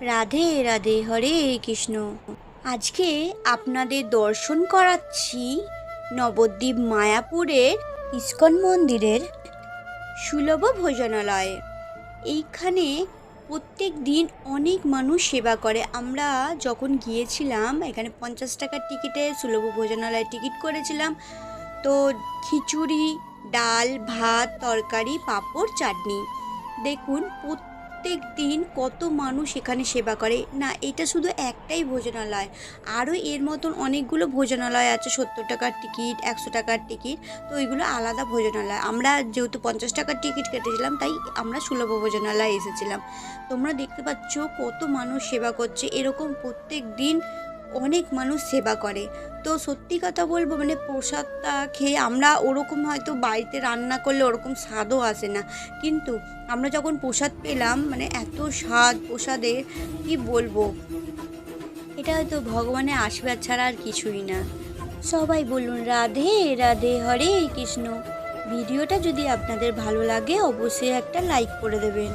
রাধে রাধে হরে কৃষ্ণ। আজকে আপনাদের দর্শন করাচ্ছি নবদ্বীপ মায়াপুরের ইস্কন মন্দিরের সুলভ ভোজনালয়ে। এইখানে প্রত্যেক দিন অনেক মানুষ সেবা করে। আমরা যখন গিয়েছিলাম, এখানে পঞ্চাশ টাকার টিকিটে সুলভ ভোজনালয়ে টিকিট করেছিলাম। তো খিচুড়ি, ডাল, ভাত, তরকারি, পাঁপড়, চাটনি। দেখুন, প্রত্যেক দিন কত মানুষ এখানে সেবা করে। না, এটা শুধু একটাই ভোজনালয়। আরও এর মতন অনেকগুলো ভোজনালয় আছে, সত্তর টাকার টিকিট, একশো টাকার টিকিট, তো ওইগুলো আলাদা ভোজনালয়। আমরা যেহেতু পঞ্চাশ টাকার টিকিট কেটেছিলাম, তাই আমরা সুলভ ভোজনালয়ে এসেছিলাম। তোমরা দেখতে পাচ্ছ কত মানুষ সেবা করছে। এরকম প্রত্যেক দিন অনেক মানুষ সেবা করে। তো সত্যি কথা বলব মানে প্রসাদটা খেয়ে আমরা ওরকম হয়তো বাড়িতে রান্না করলে ওরকম স্বাদও আসে না। কিন্তু আমরা যখন প্রসাদ পেলাম মানে এত স্বাদ প্রসাদের, কি বলব? এটা হয়তো ভগবানের আশীর্বাদ ছাড়া আর কিছুই না। সবাই বলুন, রাধে রাধে হরে কৃষ্ণ। ভিডিওটা যদি আপনাদের ভালো লাগে, অবশ্যই একটা লাইক করে দেবেন।